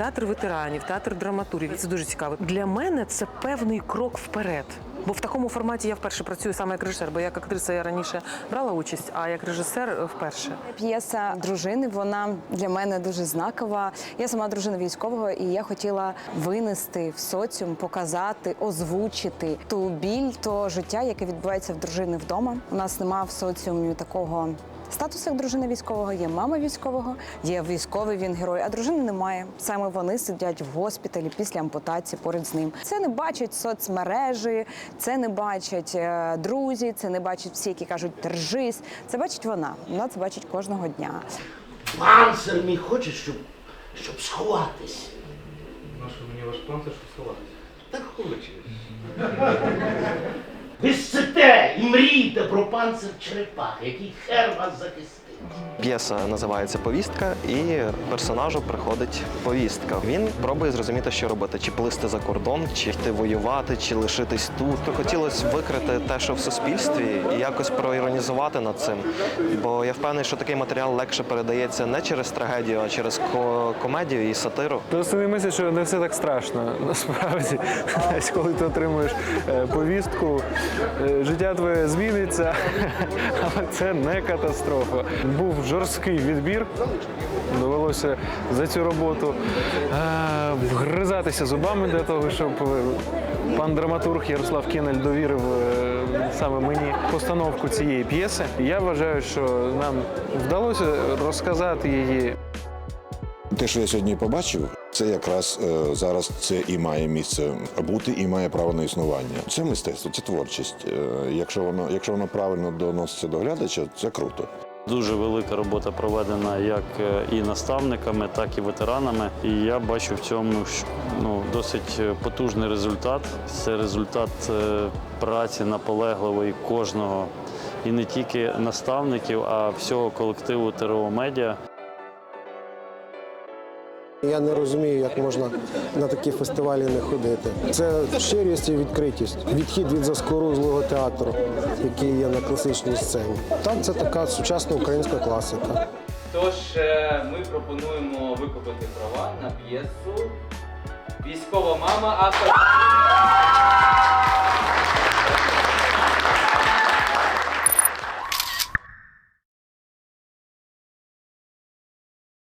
театр ветеранів, театр драматургів. Це дуже цікаво. Для мене це певний крок вперед. Бо в такому форматі я вперше працюю саме як режисер, бо як актриса я раніше брала участь, а як режисер е, вперше. П'єса дружини вона для мене дуже знакова. Я сама дружина військового, і я хотіла винести в соціум, показати, озвучити ту біль, то життя, яке відбувається в дружини вдома. У нас нема в соціумі такого. Статусу як дружина військового є мама військового, є військовий він герой, а дружини немає. Саме вони сидять в госпіталі після ампутації поряд з ним. Це не бачать соцмережі, це не бачать е, друзі, це не бачать всі, які кажуть держись. Це бачить вона. Вона це бачить кожного дня. Панцир мій хоче, щоб, щоб сховатись. Нащо мені ваш панцир, щоб сховатися? Так хоче. І мрійте про панцир черепах, який хер вас захистить. П'єса називається Повістка, і персонажу приходить повістка. Він пробує зрозуміти, що робити: чи плисти за кордон, чи йти воювати, чи лишитись тут. Хотілося викрити те, що в суспільстві, і якось проіронізувати над цим. Бо я впевнений, що такий матеріал легше передається не через трагедію, а через ко- комедію і сатиру. Просто не мислять, що не все так страшно. Насправді, коли ти отримуєш е, повістку, е, життя твоє зміниться, але це не катастрофа. Був жорсткий відбір. Довелося за цю роботу е, вгризатися зубами для того, щоб е, пан драматург Ярослав Кінель довірив е, саме мені постановку цієї п'єси. Я вважаю, що нам вдалося розказати її Те, що я сьогодні побачив, це якраз зараз це і має місце бути, і має право на існування. Це мистецтво, це творчість. Якщо воно, якщо воно правильно доноситься до глядача, це круто. Дуже велика робота проведена як е, і наставниками, так і ветеранами. І я бачу в цьому ну, досить е, потужний результат. Це результат е, праці наполегливої кожного, і не тільки наставників, а всього колективу ТРО Медіа. Я не розумію, як можна на такі фестивалі не ходити. Це щирість і відкритість, відхід від заскорузлого театру, який є на класичній сцені. Там це така сучасна українська класика. Тож е, ми пропонуємо викупити права на п'єсу Військова мама автор.